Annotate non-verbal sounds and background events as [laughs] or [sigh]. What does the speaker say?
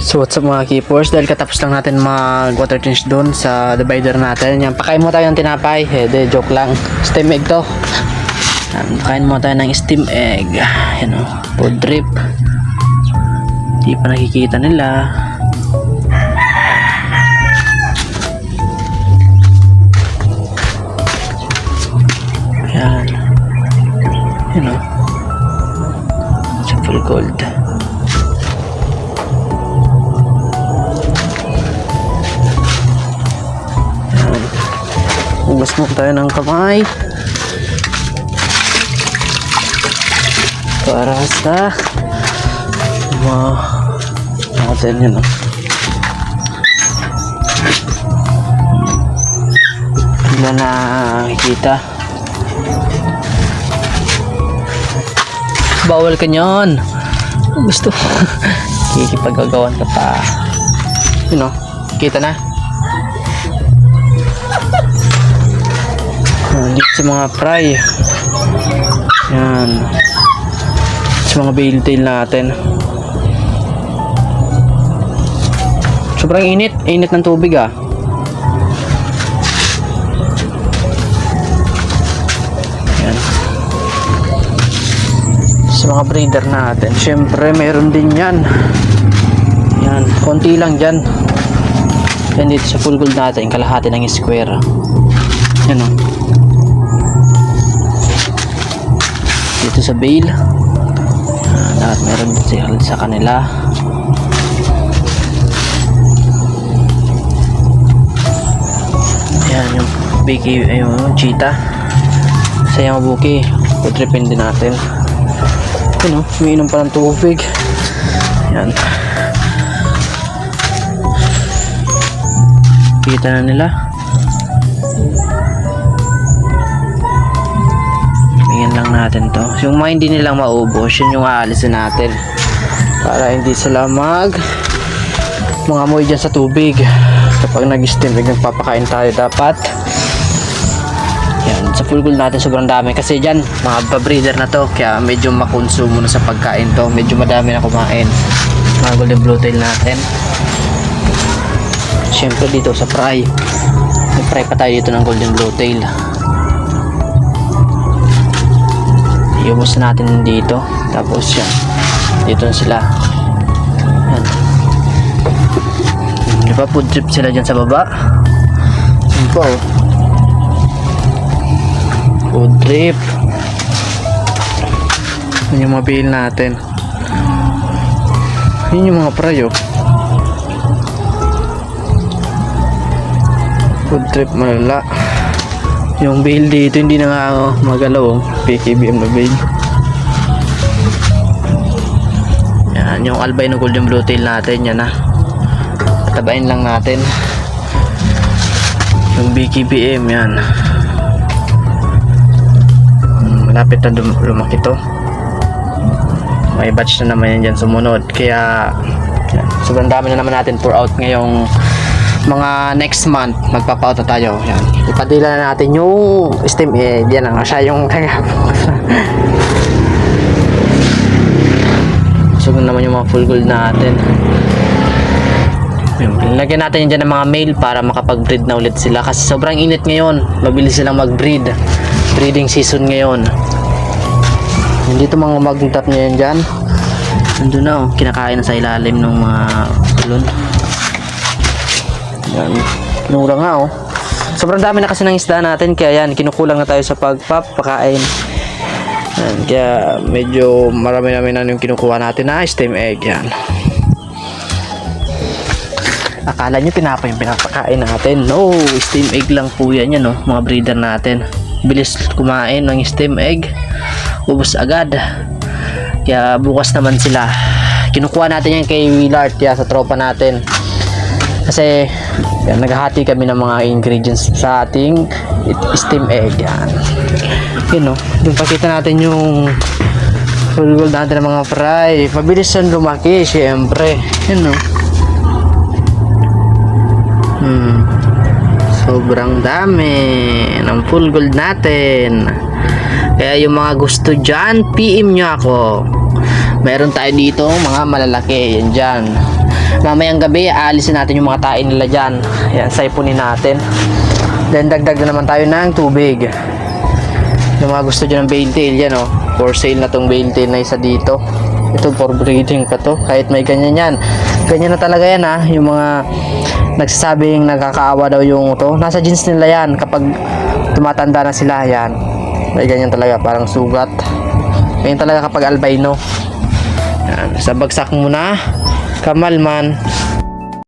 So what's up mga keepers, dahil katapos lang natin mag water change doon sa divider natin. Yan, pakain mo tayo ng tinapay. Eh, joke lang. Steam egg to. Yan, pakain mo tayo ng steam egg. Yan o, food drip. Di pa nakikita nila. Mo tayo ng kamay. Para sa mga natin yun. Hindi na nakikita. Bawal ka nyon. Gusto. [laughs] Kikipagagawan ka pa. Yun know, kita na. Dito sa mga fry. Yan. Sa mga bale tail natin. Sobrang init. Init ng tubig ah. Yan. Sa mga breeder natin. Siyempre, meron din yan. Yan. Konti lang dyan. Yan dito sa full gold natin. Kalahati ng square. Yan o. Dito sa bale. Ah, lahat meron sila sa kanila. Ayan yung biki, ay yung cheetah. Sa Yamabuki. Putripin din natin. Yun o, umiinom pa ng tubig. Ayan. Kita na nila. Lang natin to. Yung mga hindi nilang maubos, yun yung aalisin natin. Para hindi sila mag mga amoy dyan sa tubig. Kapag nag-steam, egg, nagpapakain tayo dapat. Yan, sa full gold natin sobrang dami. Kasi dyan, mga breeder na to. Kaya medyo makonsumo na sa pagkain to. Medyo madami na kumain. Mga golden blue tail natin. Siyempre dito sa fry. Fry pa tayo dito ng golden blue tail. Iubos natin dito. Tapos yan. Dito na sila. Yan. Di ba food trip sila dyan sa baba? Yan po. oh. Food trip. Yan yung mga bill natin. Yun yung mga prayo. Food trip malala. Yung bail dito hindi na nga ako magalaw. oh. PKBM na bail. Yan, yung albino golden blue tail natin. Yan na. Tabain lang natin. Yung BKBM yan. Hmm, Malapit na dum- lumaki to. May batch na naman yan dyan sumunod. Kaya yan, sobrang dami na naman natin pour out ngayong mga next month magpapa-out na tayo. Yan. Ipadila na natin yung steam egg yan ang siya yung so [laughs] naman yung mga full gold natin. Lagyan natin dyan ng mga male para makapag-breed na ulit sila. Kasi sobrang init ngayon. Mabilis silang mag-breed. Breeding season ngayon. Hindi ito mga magtap niya yan dyan. Nandun na oh. Kinakain na sa ilalim ng mga balon yan. Nura nga oh. Sobrang dami na kasi ng isda natin kaya yan, kinukulang na tayo sa pagpapakain. Yan, kaya medyo marami-rami na yung kinukuha natin na steam egg yan. Akala nyo tinapa yung pinapakain natin. No, steam egg lang po yan yan oh, mga breeder natin. Bilis kumain ng steam egg. Ubus agad. Kaya bukas naman sila. Kinukuha natin yan kay Willard kaya sa tropa natin. Kasi yan, naghahati kami ng mga ingredients sa ating steam egg. Yan. Yun no. Yung pakita natin yung full gold natin ng mga fry. Mabilis yan lumaki, syempre. Yun no. Hmm. Sobrang dami ng full gold natin. Kaya yung mga gusto dyan, PM nyo ako. Meron tayo dito mga malalaki. Yan dyan. Mamayang gabi, aalisin natin yung mga tae nila dyan. Yan, saipunin natin. Then dagdag na naman tayo ng tubig. Yung mga gusto dyan ng bale tail, yan oh. For sale na tong bale tail na isa dito. Ito for breeding pa to. Kahit may ganyan yan. Ganyan na talaga yan ha. Yung mga nagsasabing nagkakaawa daw yung to. Nasa jeans nila yan. Kapag tumatanda na sila yan. May ganyan talaga. Parang sugat. Ganyan talaga kapag albino. Yan. Sa bagsak muna. Kamal man.